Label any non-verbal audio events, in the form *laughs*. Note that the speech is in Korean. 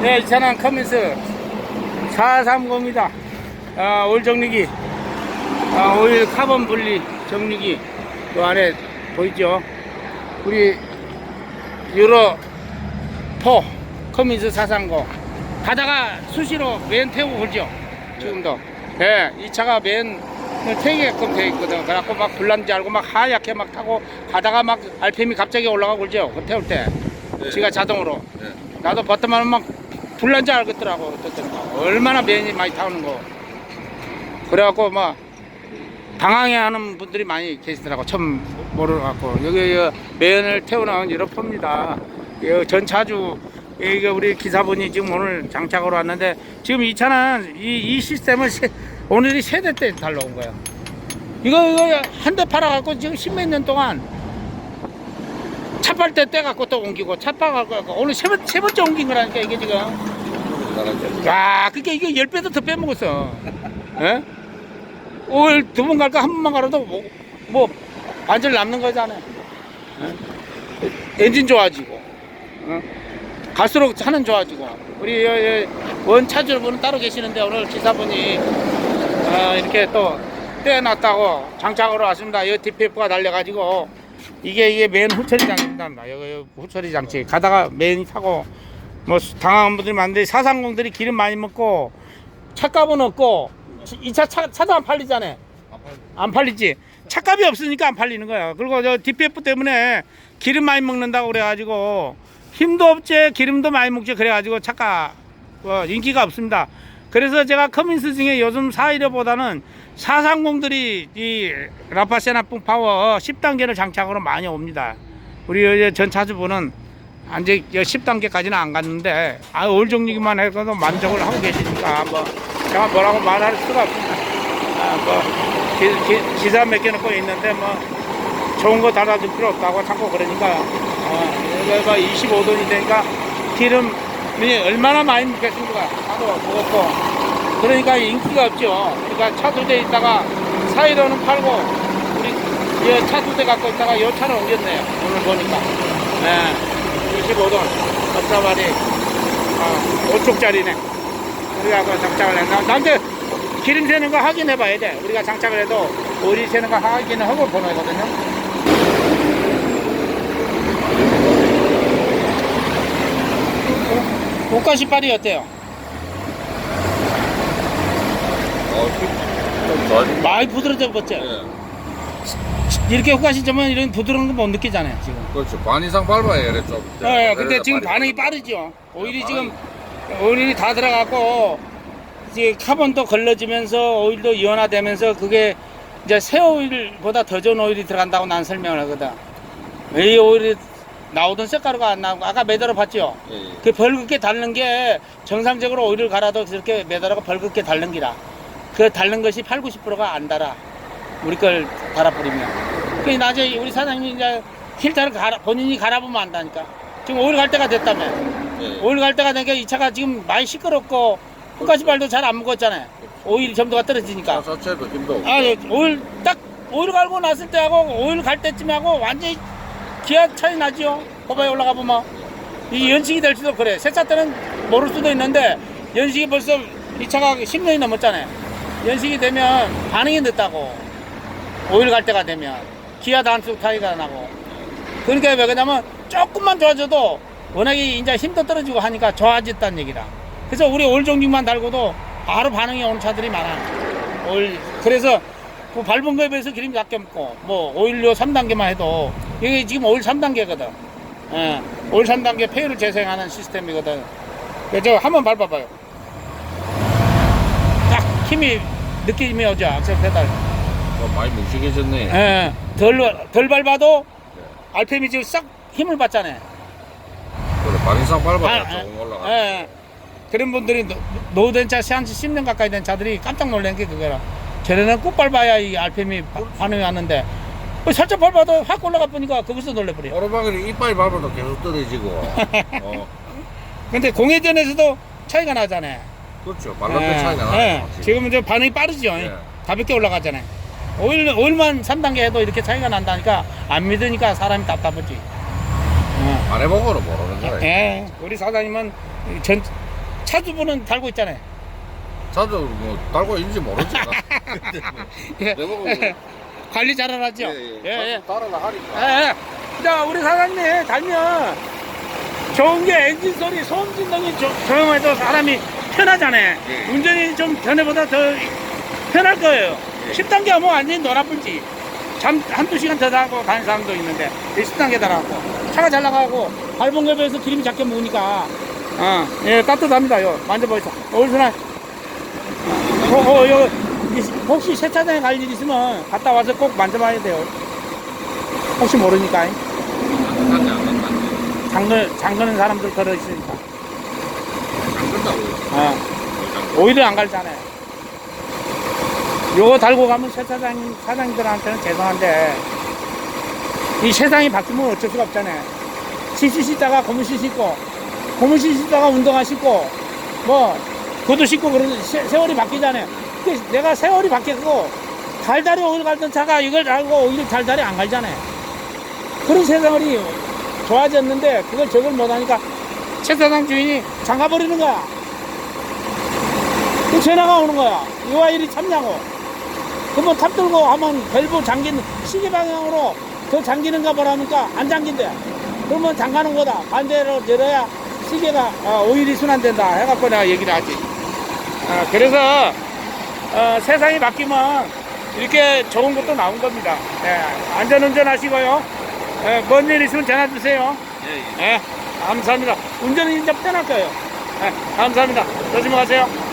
네, 이 차는 커면스 430입니다. 아, 올 정리기. 아, 오일 카본 분리 정리기. 요 안에 보이죠? 우리 유로 4 커민스 430. 가다가 수시로 맨 태우고 그러죠? 지금도. 예, 이 차가 맨 태우게끔 돼 있거든. 그래갖고 막 불난지 알고 막 하얗게 막 타고 가다가 막 RPM이 갑자기 올라가고 그러죠? 그 태울 때. 네. 지가 자동으로. 네. 나도 버튼만 막 불난지 알겠더라고. 어쨌든 얼마나 맨이 많이 타오는 거. 그래갖고 막 당황해하는 분들이 많이 계시더라고. 처음 모르갖고 여기 여 매연을 태우는 유럽포입니다. 여 전차주 이게 우리 기사분이 지금 오늘 장착으로 왔는데 지금 이 차는 이, 이 시스템을 세, 오늘이 세대 때 달러온 거예요. 이거 이거 한 대 팔아갖고 지금 십몇 년 동안 차팔 때 떼갖고 또 옮기고 차팔 갖고 오늘 세, 번, 세 번째 옮긴 거라니까 이게 지금. 야, 그게 이게 열 배도 더 빼먹었어. 예? 오늘 두 번 갈까 한 번만 가라도 뭐, 뭐 반절 남는 거잖아. 예? 엔진 좋아지고, 어? 갈수록 차는 좋아지고. 우리 원차주분은 따로 계시는데 오늘 기사분이 어, 이렇게 또 떼어놨다고 장착으로 왔습니다. 이 DPF가 달려가지고 이게 이게 맨 후처리 장치입니다. 여기 후처리 장치 가다가 맨이 타고 뭐 당황한 분들이 많은데 사상공들이 기름 많이 먹고 차값은 없고 이 차 차도 안 팔리잖아요. 안 팔리지. 차값이 없으니까 안 팔리는 거야. 그리고 저 DPF 때문에 기름 많이 먹는다고 그래가지고 힘도 없지 기름도 많이 먹지 그래가지고 차가 어, 인기가 없습니다. 그래서 제가 커민스 중에 요즘 415보다는 430들이 이 라파세나 뿜파워 10단계를 장착으로 많이 옵니다. 우리 전 차주분은 아직 10단계까지는 안 갔는데 아, 올 정리기만 해도 만족을 하고 계시니까 뭐 제가 뭐라고 말할 수가 없습니다. 아, 뭐 기, 사몇 개 넣고 있는데 뭐 좋은 거 달아줄 필요 없다고 자꾸 그러니까 아, 이거 25돈이 되니까 기름이 얼마나 많이 먹겠습니까? 차도 무겁고 그러니까 인기가 없죠. 그러니까 차 두 대 있다가 사이로는 팔고 우리 차 두 대 갖고 있다가 이 차를 옮겼네요. 오늘 보니까 네, 25돈 업사발이 아, 5쪽짜리네. 우리가 장착을 했나? 나한테 기름 새는 거 확인해 봐야 돼. 우리가 장착을 해도 오일 새는 거 확인을 하고 보내거든요. 옷가 신발이 어때요? 어, 좀 많이 부드러져 봤죠? 예. 이렇게 후가 신으면 이런 부드러운 거 못 느끼잖아요, 지금. 그렇죠. 반 이상 밟아야 이래 좀. 예, 근데 그래서 지금 반응이 빠르죠. 오일이 네, 지금 오일이 다 들어가고 이제 카본도 걸러지면서 오일도 이온화되면서 그게 이제 새 오일보다 더 좋은 오일이 들어간다고 난 설명을 하거든. 왜이 오일이 나오던 색가루가 안 나오고 아까 매달아 봤죠? 예, 예. 그 벌겋게 닳는 게 정상적으로 오일을 갈아도 그렇게 매달아가 벌겋게 닳는 기라. 그 닳는 것이 8, 90%가 안 달아. 우리 걸 갈아버리면. 그 나중에 우리 사장님이 이제 필터를 갈아, 본인이 갈아보면 안다니까. 지금 오일 갈 때가 됐다며. 예. 오일 갈 때가 되니까 이 차가 지금 많이 시끄럽고 후가시발도 잘안 먹었잖아요. 오일 점도가 떨어지니까. 차 자체도 힘도. 아, 예, 오일 딱 오일 갈고 났을 때하고 오일 갈 때쯤 하고 완전히 기아 차이 나지요. 호바에 올라가 보면 이 연식이 될지도 그래. 새 차 때는 모를 수도 있는데 연식이 벌써 이 차가 10년이 넘었잖아요. 연식이 되면 반응이 늦다고. 오일 갈 때가 되면 기아 단속 차이가 나고. 그러니까 왜 그러냐면 조금만 좋아져도 워낙에 이제 힘도 떨어지고 하니까 좋아졌다는 얘기다. 그래서 우리 오일 종류만 달고도 바로 반응이 오는 차들이 많아. 오일 그래서 그 밟은 거에 비해서 기름이 작게 먹고 뭐 오일료 3단계만 해도 이게 지금 오일 3단계거든. 예, 오일 3단계 폐유를 재생하는 시스템이거든. 그래서 한번 밟아봐요. 딱 힘이 느낌이 오죠 악셀 페달. 어, 많이 묵직해졌네. 예, 덜, 덜 밟아도 RPM이 지금 싹 힘을 받잖아요. 그래, 반 이상 밟아야 아, 조금 올라가. 예, 예. 그런 분들이 노- 노후된 차, 세한지 10년 가까이 된 차들이 깜짝 놀란 게 그거라. 쟤네는 꼭 밟아야 이 RPM이 바- 반응이 하는데, 뭐 살짝 밟아도 확 올라가 보니까 거기서 놀래버려. 오르막을 이빨 밟아도 계속 떨어지고. *laughs* 어, 근데 공회전에서도 차이가 나잖아요. 그렇죠. 말랐던 예, 차이가 예. 나요. 확실히. 지금 이제 반응이 빠르죠. 예. 가볍게 올라가잖아요. 오일, 오일만 3단계 해도 이렇게 차이가 난다니까 안 믿으니까 사람이 답답하지. 예. 안 해보고는 모르는 거예요. 예, 우리 사장님은 전 차주분은 달고 있잖아요. 자주 뭐 달고 있는지 모르지. 근데 *laughs* 뭐 예. 내보고 관리 잘하죠. 예, 예, 예. 예. 하니까. 예, 예. 자, 우리 사장님 달면 좋은 게 엔진 소리, 소음 진동이 조, 조용해도 사람이 편하잖아요. 예. 운전이 좀 전에보다 더 편할 거예요. 예. 10단계 하면 완전히 노나뿔지. 잠 한두 시간 더 자고 가는 사람도 있는데, 10단계 달아갖고. 차가 잘 나가고, 밟은 거에 비해서 기름이 작게 묵으니까, 어, 예, 따뜻합니다. 요, 만져보세요. 어디서나, 어, 어, 요, 이- 혹시 세차장에 갈 일 있으면 갔다 와서 꼭 만져봐야 돼요. 혹시 모르니까. 잠근, 잠그는 사람들 걸어 있으니까. 어, 오히려 안 갈잖아요. 요거 달고 가면 세차장, 사장님들한테는 죄송한데, 이 세상이 바뀌면 어쩔 수가 없잖아요. 시시 씻다가 고무신 신고, 고무신 신다가 운동화 신고, 뭐, 신고 그러는 세, 세월이 바뀌잖아요. 근데 내가 세월이 바뀌었고, 달달이 오일 갈던 차가 이걸 달고 오히려 달달이 안 갈잖아요. 그런 세상이 좋아졌는데, 그걸 적을 못하니까, 최 사장 주인이 잠가 버리는 거야. 그 전화가 오는 거야. 이 와일이 참냐고. 그러면 탑 들고 하면 밸브 잠긴 시계 방향으로 더 잠기는가 보라니까 안 잠긴대. 그러면 잠가는 거다. 반대로 내려야 시계가 어, 오일이 순환된다. 해갖고 내가 얘기를 하지. 어, 그래서 어, 세상이 바뀌면 이렇게 좋은 것도 나온 겁니다. 예, 안전운전 하시고요. 예, 뭔일 있으면 전화 주세요. 예, 예. 예, 감사합니다. 운전은 이제 거예요. 예, 감사합니다. 조심히 가세요.